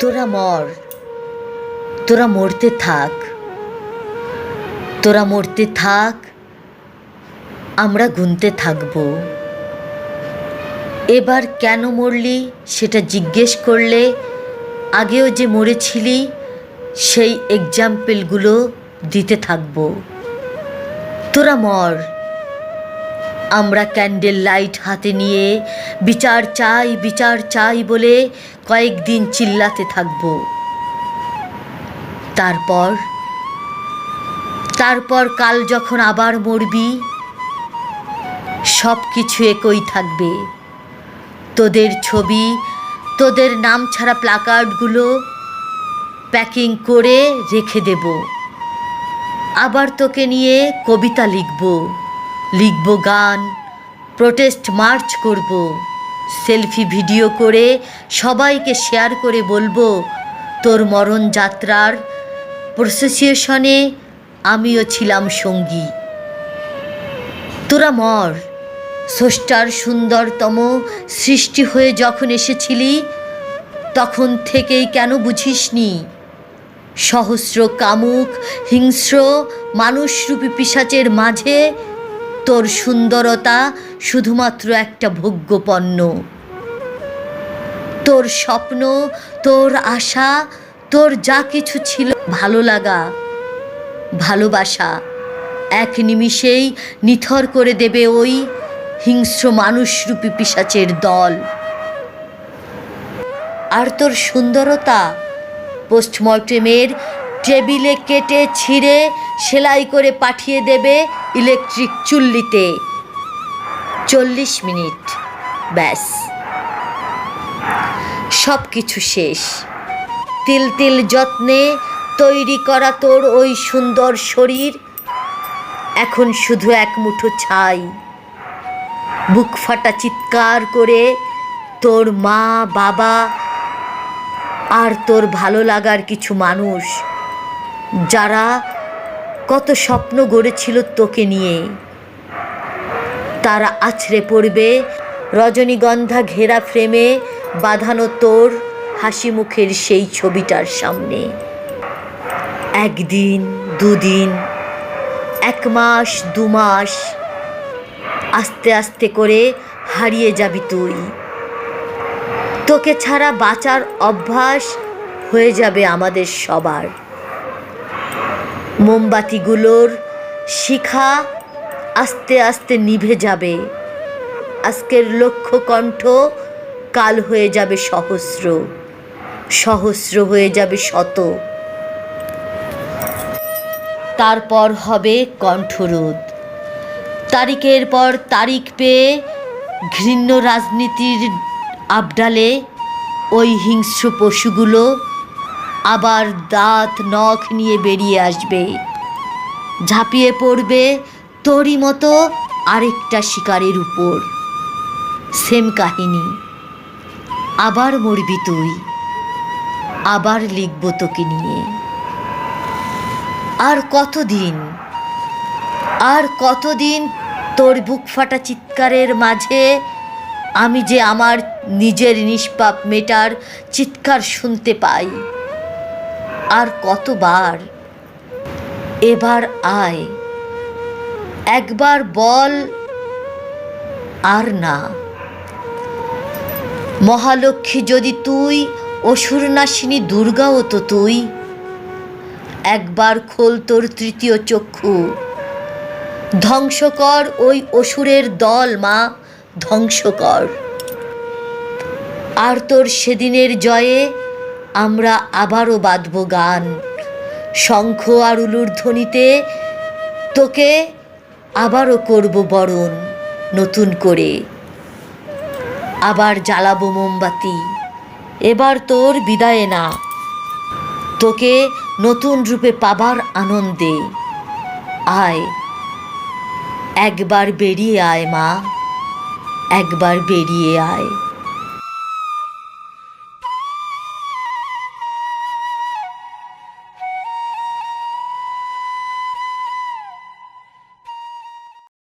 তোরা মর। তোরা মরতে থাক। তোরা মরতে থাক। আমরা গুনতে থাকব। এবার কেন মরলি সেটা জিজ্ঞেস করলে আগেও যে মরেছিলি সেই এক্সাম্পলগুলো দিতে থাকব। তোরা মর। আমরা ক্যান্ডেল লাইট হাতে নিয়ে বিচার চাই বিচার চাই বলে কয়েকদিন চিল্লাতে থাকব। তারপর তারপর কাল যখন আবার মরবি সব কিছু একই থাকবে। তোদের ছবি, তোদের নাম ছাড়া প্লাকার্ডগুলো প্যাকিং করে রেখে দেব। আবার তোকে নিয়ে কবিতা লিখব। লিখব গান প্রোটেস্ট মার্চ করব সেলফি ভিডিও করে সবাইকে শেয়ার করে বলব, তোর মরণ যাত্রার প্রসেসিয়েশনে আমিও ছিলাম সঙ্গী। তোরা মর, স্রষ্টার সুন্দরতম সৃষ্টি হয়ে যখন এসেছিলি, তখন থেকেই কেন বুঝিসনি? সহস্র কামুক, হিংস্র মানুষরূপী পিসাচের মাঝে তোর সুন্দরতা শুধুমাত্র একটা ভোগ্যপণ্য। তোর স্বপ্ন, তোর আশা, তোর যা কিছু ছিল ভালো লাগা, ভালোবাসা, এক নিমিষেই নিথর করে দেবে ওই হিংস্র মানুষরূপী পিসাচের দল। আর তোর সুন্দরতা পোস্টমর্টেমের টেবিলে কেটে ছিঁড়ে সেলাই করে পাঠিয়ে দেবে ইলেকট্রিক চুল্লিতে চল্লিশ মিনিট, ব্যাস। সব কিছু শেষ। তিল তিল যত্নে তৈরি করা তোর ওই সুন্দর শরীর। এখন শুধু এক মুঠো ছাই। বুক ফাটা চিৎকার করে তোর মা, বাবা আর তোর ভালো লাগার কিছু মানুষ, যারা কত স্বপ্ন গড়েছিল তোকে নিয়ে। তারা আছড়ে পড়বে, রজনীগন্ধা ঘেরা ফ্রেমে বাঁধানো তোর হাসি মুখের সেই ছবিটার সামনে। একদিন, দুদিন, এক মাস, দু মাস, আস্তে আস্তে করে হারিয়ে যাবি তুই। তোকে ছাড়া বাঁচার অভ্যাস হয়ে যাবে আমাদের সবার। মোমবাতিগুলোর শিখা আস্তে আস্তে নিভে যাবে। আজকের লক্ষ্য কণ্ঠ কাল হয়ে যাবে সহস্র। সহস্র হয়ে যাবে শত। তারপর হবে কণ্ঠরোধ। তারিখের পর তারিখ পেয়ে ঘৃণ্য রাজনীতির আবডালে ওই হিংস্র পশুগুলো আবার দাঁত, নখ নিয়ে বেরিয়ে আসবে। ঝাঁপিয়ে পড়বে তোরই মতো আরেকটা শিকারের উপর। সেম কাহিনী। আবার মরবি তুই। আবার লিখব তোকে নিয়ে। আর কতদিন? আর কতদিন তোর বুক ফাটা চিৎকারের মাঝে আমি যে আমার নিজের নিষ্পাপ মেটার চিৎকার শুনতে পাই? আর কতবার? এবার আয়। একবার বল আর না। মহালক্ষ্মী, যদি তুই অসুরনাশিনী দুর্গাও তো তুই, একবার খোল তোর তৃতীয় চক্ষু। ধ্বংস কর ওই অসুরের দল, মা, ধ্বংস কর। আর তোর সেদিনের জয়ে আমরা আবারও বাঁধব গান। শঙ্খ আর উলুর ধ্বনিতে তোকে আবারও করব বরণ, নতুন করে। আবার জ্বালাবো মোমবাতি, এবার তোর বিদায়ে না। তোকে নতুন রূপে পাবার আনন্দে। আয়, একবার বেরিয়ে আয় মা, একবার বেরিয়ে আয়।